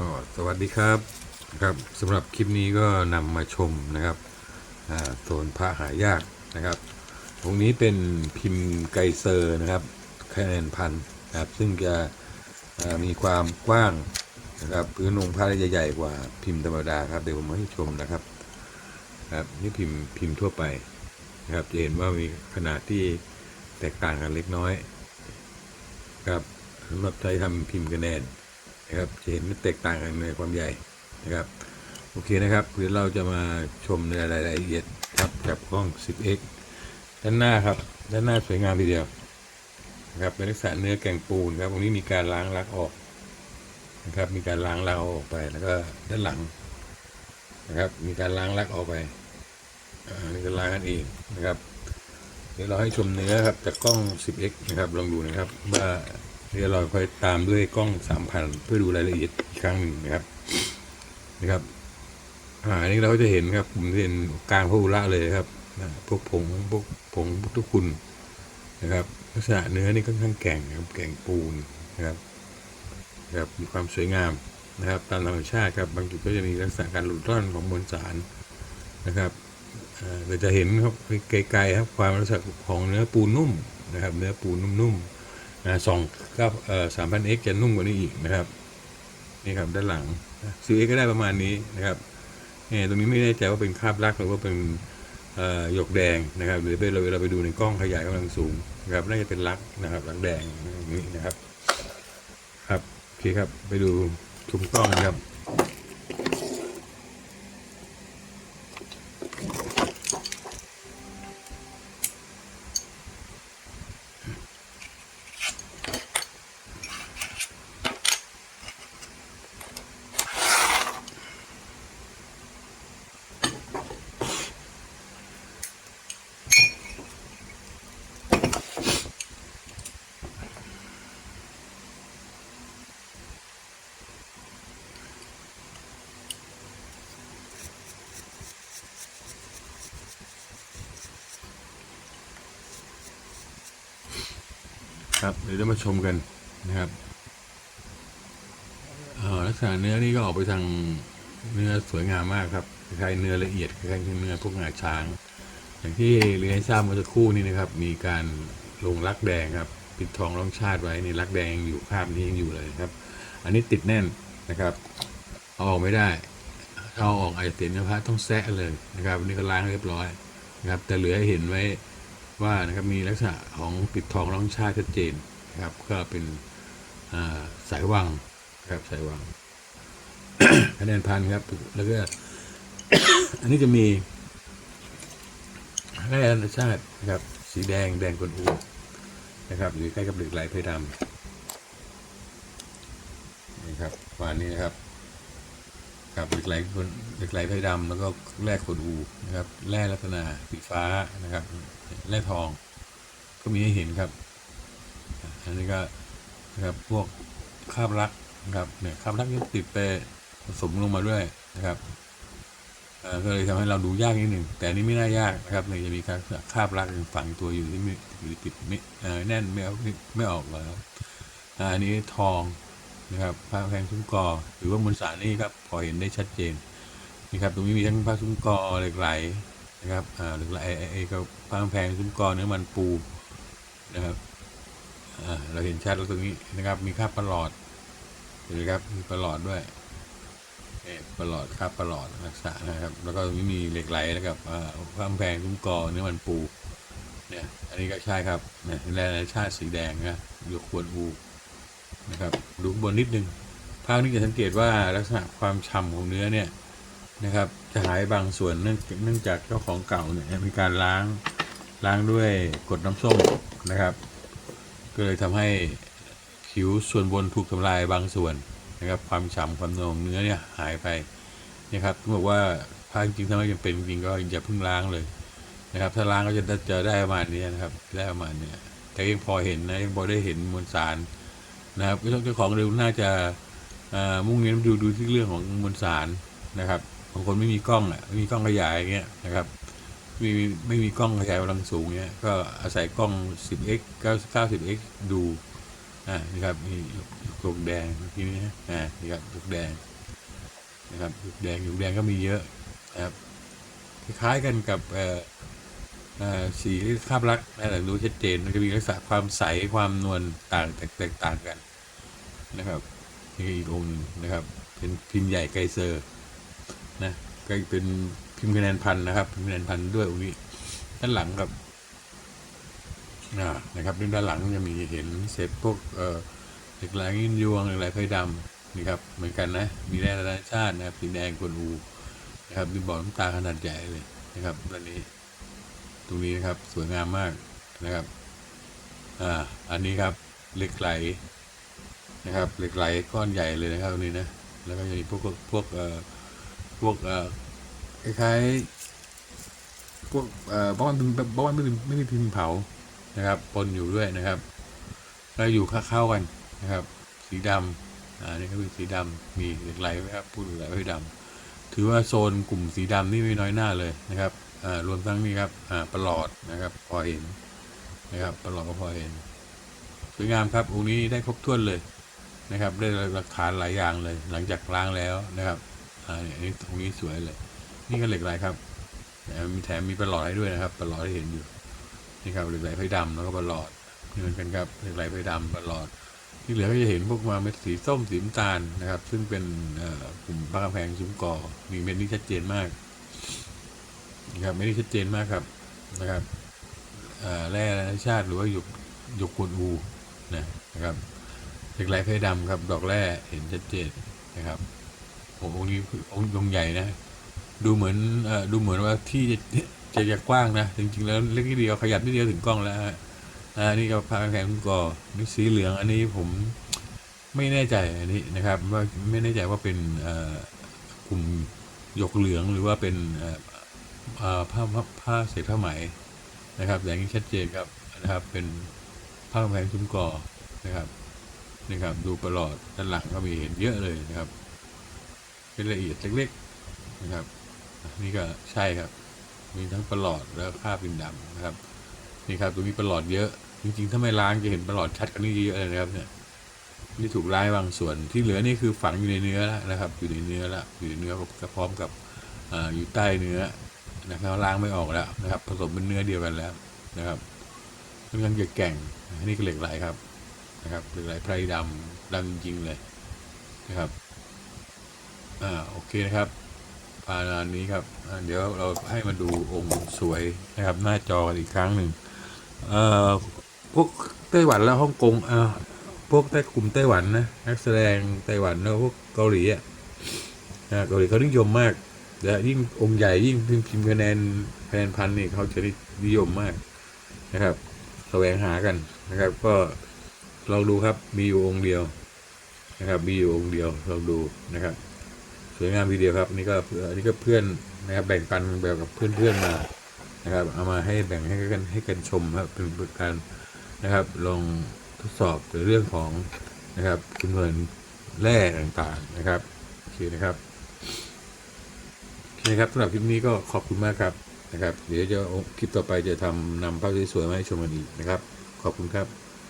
อ๋อสวัสดีครับครับสำหรับคลิปนี้ก็นำมาชมนะครับโซนพระหายากนะครับตรงนี้เป็นพิมพ์ไกเซอร์นะครับคะแนนพันนะครับซึ่งจะมีความกว้างนะครับพื้นองค์พระจะใหญ่กว่าพิมพ์ธรรมดาครับเดี๋ยวผมให้ชมนะครับครับนี่พิมพ์พิมพ์ทั่วไปนะครับจะเห็นว่ามีขนาดที่แตกต่างกันเล็กน้อยครับสำหรับใช้ทำพิมพ์คะแนน นะครับจะเห็นแตกต่างกันในความใหญ่นะครับโอเคนะครับเดี๋ยวเราจะมาชมในรายละเอียดครับกับกล้อง 10x ด้านหน้าครับด้านหน้าสวยงามทีเดียวนะครับเป็นลักษณะเนื้อแกงปูนครับตรงนี้มีการล้างลักออกนะครับมีการล้างลักออกไปแล้วก็ด้านหลังนะครับมีการล้างลักออกไปอ่านี่ก็ล้างกันเองนะครับ เดี๋ยวเราให้ชมเนื้อครับจากกล้อง 10x นะครับลองดูนะครับว่า เดี๋ยวเราค่อยตามด้วยกล้องสามพันเพื่อดูรายละเอียดอีกครั้งหนึ่งนะครับนะครับอ่าอันนี้เราก็จะเห็นครับผมเห็นกลางพระอุระเลยครับนะพวกผงพวกผงพุทธคุณนะครับลักษณะเนื้อนี่ค่อนข้างแข็งครับแข็งปูนนะครับนะครับมีความสวยงามนะครับ ตามธรรมชาติครับบางจุดก็จะมีลักษณะการหลุดร่อนของมวลสารนะครับเราจะเห็นครับไกลๆครับความลักษณะของเนื้อปูนนุ่มนะครับ เนื้อปูนนุ่มๆ นะสองเก้าเอ่อสามพันเอ็กจะนุ่มกว่านี้อีกนะครับนี่ครับด้านหลังซื้อเอ็กก็ได้ประมาณนี้นะครับเนี่ยตรงนี้ไม่แน่ใจว่าเป็นคราบลักหรือว่าเป็นหยกแดงนะครับหรือเป็นเราเราไปดูในกล้องขยายกำลังสูงนะครับน่าจะเป็นลักนะครับลักแดงอย่างนี้นะครับ ครับโอเคครับไปดูชุมกล้องนะครับ ครับ เดี๋ยวจะมาชมกันนะครับลักษณะเนื้อนี่ก็ออกไปทางเนื้อสวยงามมากครับคล้ายเนื้อละเอียดคล้ายเนื้อพวกงาช้าง อย่างที่เรียนให้ทราบเมื่อสักครู่นี้นะครับ มีการลงรักแดงครับ ปิดทองร่องชาติไว้ในรักแดงอยู่ภาพนี้ยังอยู่เลยครับ อันนี้ติดแน่นนะครับเอาออกไม่ได้เอาออกอาจจะเสียเนื้อผ้าต้องแซะเลยนะครับอันนี้ก็ล้างเรียบร้อยนะครับ แต่เหลือหเห็นไว้ ว่านะครับมีลักษณะของปิดทองร่องชาติชัดเจนนะครับ ก็เป็นสายวังนะครับสายวังคะแนนพันครับ แล้วก็ อันนี้จะมีแร่ธรรมชาตินะครับ สีแดงแดงกวนอูนะครับหรือใกล้กับเหล็กไหลเพดำนี่ครับประมาณนี้นะครับ ครับเหล็กไหลคนเหล็กไหลเพดำแล้วก็แร่ขนอูนะครับแร่ลักษณะสีฟ้านะครับแร่ทอง ก็มีให้เห็นครับ อันนี้ก็นะครับพวกคาบลักนะครับเนี่ยคาบลักยังติดไปผสมลงมาด้วยนะครับก็เลยทำให้เราดูยากนิดหนึ่งแต่นี้ไม่น่ายากนะครับเนี่ยจะมีคาบคาบลักฝังตัวอยู่ที่ไม่ติดไม่แน่นไม่เอาไม่ออกแล้วอันนี้ทอง นะครับผ้าแพงซุ้มกอ หรือว่ามวลสารนี่ครับพอเห็นได้ชัดเจนนี่ครับตรงนี้มีทั้งผ้าซุ้มกอเหล็กไหลนะครับอ่าเหล็กไหลไอ้ไอ้ก็ผ้าแพงซุ้มกอเนื้อมันปูนะครับอ่าเราเห็นชัดแล้วตรงนี้นะครับมีคราบประหลอดเห็นไหมครับมีประหลอดด้วยนี่ประหลอดคราบประหลอดรักษานะครับ แล้วก็ตรงนี้มีเหล็กไหลแล้วกับอ่าผ้าแพงซุ้มกอเนื้อมันปูเนี่ยอันนี้ก็ใช่ครับเนี่ยแร่ชาติสีแดงนะหยกควรอู นะครับดูข้างบนนิดนึงภาพนี้จะสังเกตว่าลักษณะความฉ่ำของเนื้อเนี่ยนะครับจะหายบางส่วนเนื่องเนื่องจากเจ้าของเก่าเนี่ยมีการล้างล้างด้วยกดน้ำส้มนะครับ ก็เลยทำให้ผิวส่วนบนถูกทำลายบางส่วนนะครับ ความฉ่ำความนองเนื้อเนี่ยหายไปนะครับต้องบอกว่าผ้าจริงๆถ้าไม่จำเป็นจริงก็อย่าเพิ่งล้างเลยนะครับ ถ้าล้างก็จะจะได้ประมาณนี้นะครับได้ประมาณนี้แต่ยังพอเห็นนะยังพอได้เห็นมวลสาร นะครับเจ้าของเร็วน่าจะมุ่งเน้นดูดูที่เรื่องของมวลสารนะครับบางคนไม่มีกล้องอะไม่มีกล้องขยายอย่างเงี้ยนะครับไม่มีไม่มีกล้องขยายกำลังสูงเงี้ยก็อาศัยกล้อง 10x 90x ดูอ่านี่ครับนี่หยกหยกแดงเมื่อกี้นี้นะอ่านี่ครับหยกแดงนะครับหยกแดงหยกแดงก็มีเยอะนะครับคล้ายๆกันกับเอ่อ สีคาบลักษณ์นะแต่ดูชัดเจนมันจะมีลักษณะความใสความนวลต่างแตกต่างกันนะครับนี่อีกองค์นะครับ เป็นพิมพ์ใหญ่ไกเซอร์นะก็เป็นพิมพ์คะแนนพันนะครับพิมพ์คะแนนพันด้วยองค์นี้ด้านหลังครับนะครับด้านหลังจะมีเห็นเศษพวกเออเหล็กไหลยินยวงเหล็กไหลไฟดำนี่ครับ เหมือนกันนะ มีแร่ธรรมชาตินะครับสีแดงกวนอูนะครับมีบ่อน้ำตาขนาดใหญ่เลยนะครับด้านนี้ ตรงนี้นะครับสวยงามมากนะครับอ่าอันนี้ครับเหล็กไหลนะครับเหล็กไหลก้อนใหญ่เลยนะครับตรงนี้นะแล้วก็จะมีพวกพวกเอ่อพวกเอ่อคล้ายๆพวกเอ่อบ้านบ้านไม่มีไม่มีพิมพ์เผานะครับปนอยู่ด้วยนะครับแล้วอยู่เข้าๆกันนะครับ สีดำอ่านี่ก็เป็นสีดำมีเหล็กไหลไหมครับพูดเหล็กไหลไฟดำถือว่าโซนกลุ่มสีดำนี่ไม่น้อยหน้าเลยนะครับ รวมทั้งนี้ครับประหลอดนะครับพอเห็นนะครับประหลอดก็พอเห็นสวยงามครับองค์นี้ได้ครบถ้วนเลยนะครับ ได้หลักฐานหลายอย่างเลย หลังจากล้างแล้วนะครับอันนี้ตรงนี้สวยเลย นี่ก็เหล็กไหลครับแถมมีแถมมีประหลอดให้ด้วยนะครับประหลอดให้เห็นอยู่นี่ครับเหล็กไหลไฟดำแล้วก็ประหลอดนี่เหมือนกันครับเหล็กไหลไฟดำประหลอด ที่เหลือก็จะเห็นพวกมาเม็ดสีส้มสีน้ำตาลนะครับ ซึ่งเป็นกลุ่มปลากระแพงซุ้มกอมีเม็ดนี้ชัดเจนมาก นะครับเม็ดนี้ชัดเจนมากครับนะครับแร่ธรรมชาติหรือว่าหยกหยกกวนอูนะนะครับเหล็กไหลไฟดำครับ ดอกแร่เห็นชัดเจนนะครับโอ้โหองค์นี้องค์องใหญ่นะ ดูเหมือนอดูเหมือนว่าที่จะจะจะกว้างนะจริงๆแล้วเล็กนิดเดียวขยับนิดเดียวถึงกล้องแล้วอ่านี่ก็พาแข่งคุณกอนี่สีเหลืองอันนี้ผมไม่แน่ใจอันนี้นะครับว่าไม่แน่ใจว่าเป็นกลุ่มหยกเหลืองหรือว่าเป็น ผ้าผ้าผ้าเศษผ้าไหมนะครับ อย่างนี้ชัดเจนครับนะครับ เป็นผ้าแพงซุ้มกอนะครับนี่ครับ ดูประหลอดด้านหลังก็มีเห็นเยอะเลยนะครับ เป็นละเอียดเล็กๆนะครับ นี่ก็ใช่ครับ มีทั้งประหลอดแล้วคราบดินดำนะครับนี่ครับตรงนี้ประหลอดเยอะจริงๆถ้าไม่ล้างจะเห็นประหลอดชัดกว่านี้เยอะเลยนะครับเนี่ยนี่ถูกล้างบางส่วนที่เหลือนี่คือฝังอยู่ในเนื้อแล้วนะครับ อยู่ในเนื้อแล้วอยู่ในเนื้อก็พร้อมกับออยู่ใต้เนื้อ นะครับล้างไม่ออกแล้วนะครับ ผสมเป็นเนื้อเดียวกันแล้วนะครับค่อนข้างจะแก่งอันนี้ก็เหล็กไหลครับนะครับเหล็กไหลไพรดำดำจริงๆเลยนะครับอ่าโอเคนะครับปานานนี้ครับเดี๋ยวเราให้มาดูองค์สวยนะครับหน้าจอกันอีกครั้งหนึ่งเอ่อพวกไต้หวันและฮ่องกงอ่าพวกใต้กลุ่มไต้หวันนะนักแสดงไต้หวันแล้วพวกเกาหลีอะนะเกาหลีเขานิยมมาก และยิ่งองค์ใหญ่ยิ่งพิมพ์คะแนนคะแนนพันนี่เขาจะนิยมมากนะครับแสวงหากันนะครับ ก็ลองดูครับมีอยู่องค์เดียวนะครับ มีอยู่องค์เดียวลองดูนะครับ สวยงามทีเดียวครับ นี่ก็อันนี้ก็เพื่อนนะครับ แบ่งปันแบบกับเพื่อนๆมานะครับ เอามาให้แบ่งให้กันให้กันชมครับเป็นการนะครับลองทดสอบในเรื่องของนะครับจำนวนแร่ต่างๆนะครับโอเคนะครับ นะครับสำหรับคลิปนี้ก็ขอบคุณมากครับนะครับ เดี๋ยวจะคลิปต่อไปจะทำนำภาพสวยๆมาให้ชมกันอีกนะครับ ขอบคุณครับ